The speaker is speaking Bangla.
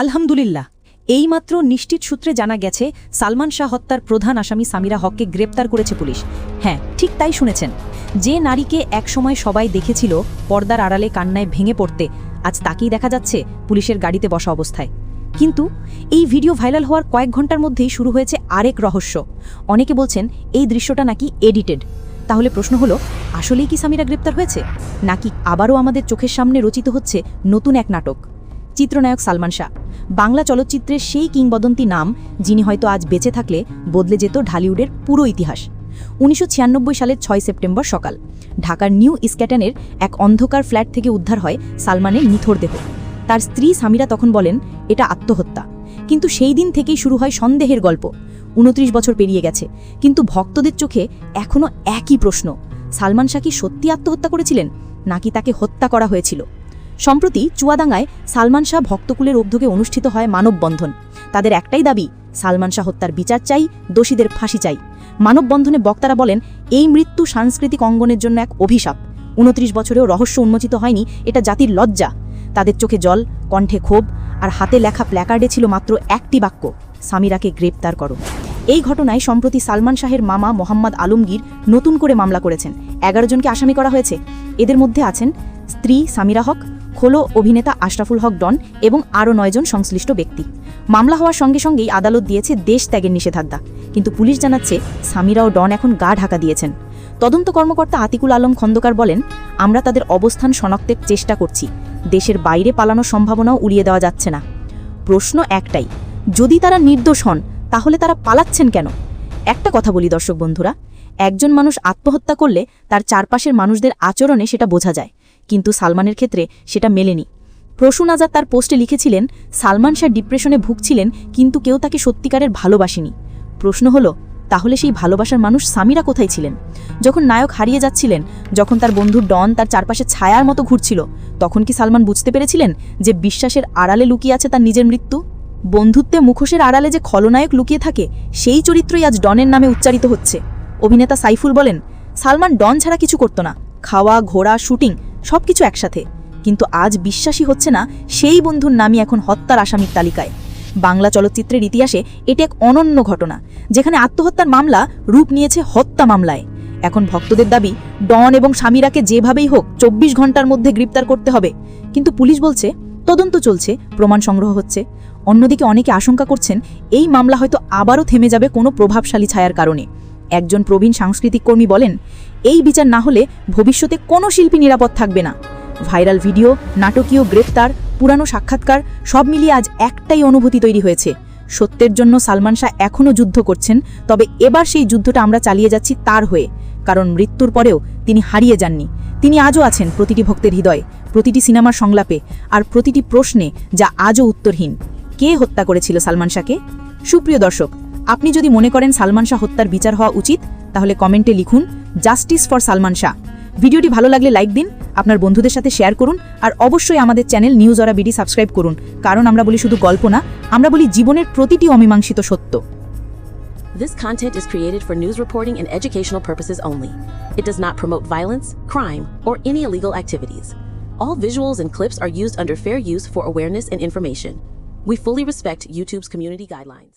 আলহামদুলিল্লাহ। এইমাত্র নিশ্চিত সূত্রে জানা গেছে, সালমান শাহ হত্যার প্রধান আসামি সামিরা হককে গ্রেপ্তার করেছে পুলিশ। হ্যাঁ ঠিক তাই শুনেছেন। যে নারীকে একসময় সবাই দেখেছিল পর্দার আড়ালে কান্নায় ভেঙে পড়তে, আজ তাকেই দেখা যাচ্ছে পুলিশের গাড়িতে বসা অবস্থায়। কিন্তু এই ভিডিও ভাইরাল হওয়ার কয়েক ঘণ্টার মধ্যেই শুরু হয়েছে আরেক রহস্য। অনেকে বলছেন এই দৃশ্যটা নাকি এডিটেড। তাহলে প্রশ্ন হলো, আসলেই কি সামিরা গ্রেপ্তার হয়েছে? নাকি আবারও আমাদের চোখের সামনে রচিত হচ্ছে নতুন এক নাটক? চিত্রনায়ক সালমান শাহ। বাংলা চলচ্চিত্রের সেই কিংবদন্তি নাম, যিনি হয়তো আজ বেঁচে থাকলে বদলে যেত ঢালিউডের পুরো ইতিহাস। উনিশশো ছিয়ানব্বই সালের ছয় সেপ্টেম্বর সকাল, ঢাকার নিউ ইস্ক্যাটনের এক অন্ধকার ফ্ল্যাট থেকে উদ্ধার হয় সালমানের নিথর দেহ। তার স্ত্রী সামিরা তখন বলেন, এটা আত্মহত্যা। কিন্তু সেই দিন থেকেই শুরু হয় সন্দেহের গল্প। উনত্রিশ বছর পেরিয়ে গেছে, কিন্তু ভক্তদের চোখে এখনও একই প্রশ্ন, সালমান শাহ কি সত্যি আত্মহত্যা করেছিলেন, নাকি তাকে হত্যা করা হয়েছিল? সম্প্রতি চুয়াডাঙ্গায় সালমান শাহ ভক্তকুলের উদ্যোগে অনুষ্ঠিত হয় মানববন্ধন। তাদের একটাই দাবি, সালমান শাহ হত্যার বিচার চাই, দোষীদের ফাঁসি চাই। মানববন্ধনে বক্তারা বলেন, এই মৃত্যু সাংস্কৃতিক অঙ্গনের জন্য এক অভিশাপ। উনত্রিশ বছরেও রহস্য উন্মোচিত হয়নি, এটা জাতির লজ্জা। তাদের চোখে জল, কণ্ঠে ক্ষোভ, আর হাতে লেখা প্ল্যাকার্ডে ছিল মাত্র একটি বাক্য, সামিরাকে গ্রেপ্তার করো। এই ঘটনায় সম্প্রতি সালমান শাহের মামা মোহাম্মদ আলমগীর নতুন করে মামলা করেছেন। এগারো জনকে আসামি করা হয়েছে। এদের মধ্যে আছেন স্ত্রী সামিরা হক খোলো অভিনেতা আশরাফুল হক ডন এবং আরও নয়জন সংশ্লিষ্ট ব্যক্তি। মামলা হওয়ার সঙ্গে সঙ্গেই আদালত দিয়েছে দেশ ত্যাগের নিষেধাজ্ঞা। কিন্তু পুলিশ জানাচ্ছে সামিরা ও ডন এখন গা ঢাকা দিয়েছেন। তদন্ত কর্মকর্তা আতিকুল আলম খন্দকার বলেন, আমরা তাদের অবস্থান শনাক্তের চেষ্টা করছি। দেশের বাইরে পালানোর সম্ভাবনাও উড়িয়ে দেওয়া যাচ্ছে না। প্রশ্ন একটাই, যদি তারা নির্দোষ হন, তাহলে তারা পালাচ্ছেন কেন? একটা কথা বলি দর্শক বন্ধুরা, একজন মানুষ আত্মহত্যা করলে তার চারপাশের মানুষদের আচরণে সেটা বোঝা যায়। কিন্তু সালমানের ক্ষেত্রে সেটা মেলেনি। প্রসূন আজাদ তার পোস্টে লিখেছিলেন, সালমান শাহ ডিপ্রেশনে ভুগছিলেন, কিন্তু কেউ তাকে সত্যিকারের ভালোবাসেনি। প্রশ্ন হলো, তাহলে সেই ভালোবাসার মানুষ সামিরা কোথায় ছিলেন? যখন নায়ক হারিয়ে যাচ্ছিলেন, যখন তার বন্ধু ডন তার চারপাশে ছায়ার মতো ঘুরছিল, তখন কি সালমান বুঝতে পেরেছিলেন যে বিশ্বাসের আড়ালে লুকিয়ে আছে তার নিজের মৃত্যু? বন্ধুত্বে মুখোশের আড়ালে যে খলনায়ক লুকিয়ে থাকে, সেই চরিত্রই আজ ডনের নামে উচ্চারিত হচ্ছে। অভিনেতা সাইফুল বলেন, সালমান ডন ছাড়া কিছু করত না। খাওয়া ঘোড়া শুটিং সবকিছু একসাথে। কিন্তু আজ বিশ্বাসী হচ্ছে না সেই বন্ধুর নামই এখন হত্যার আসামির তালিকায়। বাংলা চলচ্চিত্রের ইতিহাসে এটি এক অনন্য ঘটনা, যেখানে আত্মহত্যার মামলা রূপ নিয়েছে হত্যা মামলায়। এখন ভক্তদের দাবি, ডন এবং স্বামীরাকে যেভাবেই হোক চব্বিশ ঘণ্টার মধ্যে গ্রেপ্তার করতে হবে। কিন্তু পুলিশ বলছে, তদন্ত চলছে, প্রমাণ সংগ্রহ হচ্ছে। অন্যদিকে অনেকে আশঙ্কা করছেন, এই মামলা হয়তো আবারও থেমে যাবে কোনো প্রভাবশালী ছায়ার কারণে। একজন প্রবীণ সাংস্কৃতিক কর্মী বলেন, এই বিচার না হলে ভবিষ্যতে কোনো শিল্পী নিরাপদ থাকবে না। ভাইরাল ভিডিও, নাটকীয় গ্রেপ্তার, পুরানো সাক্ষাৎকার, সব মিলিয়ে আজ একটাই অনুভূতি তৈরি হয়েছে। সত্যের জন্য সালমান শাহ এখনও যুদ্ধ করছেন, তবে এবার সেই যুদ্ধটা আমরা চালিয়ে যাচ্ছি তার হয়ে। কারণ মৃত্যুর পরেও তিনি হারিয়ে যাননি। তিনি আজও আছেন প্রতিটি ভক্তের হৃদয়ে, প্রতিটি সিনেমার সংলাপে আর প্রতিটি প্রশ্নে যা আজও উত্তরহীন। কে হত্যা করেছিল সালমান শাহকে? সুপ্রিয় দর্শক আপনি যদি মনে করেন সালমান শাহ হত্যার বিচার হওয়া উচিত তাহলে কমেন্টে লিখুন জাস্টিস ফর সালমান শাহ ভিডিওটি ভালো লাগলে লাইক দিন আপনার বন্ধুদের সাথে শেয়ার করুন আর অবশ্যই আমাদের channel News Aura BD subscribe করুন কারণ আমরা বলি শুধু গল্প না আমরা বলি জীবনের প্রতিটি অমীমাংসিত সত্য This content is created for news reporting and educational purposes only. It does not promote violence, crime, or any illegal activities. All visuals and clips are used under fair use for awareness and information. We fully respect YouTube's community guidelines.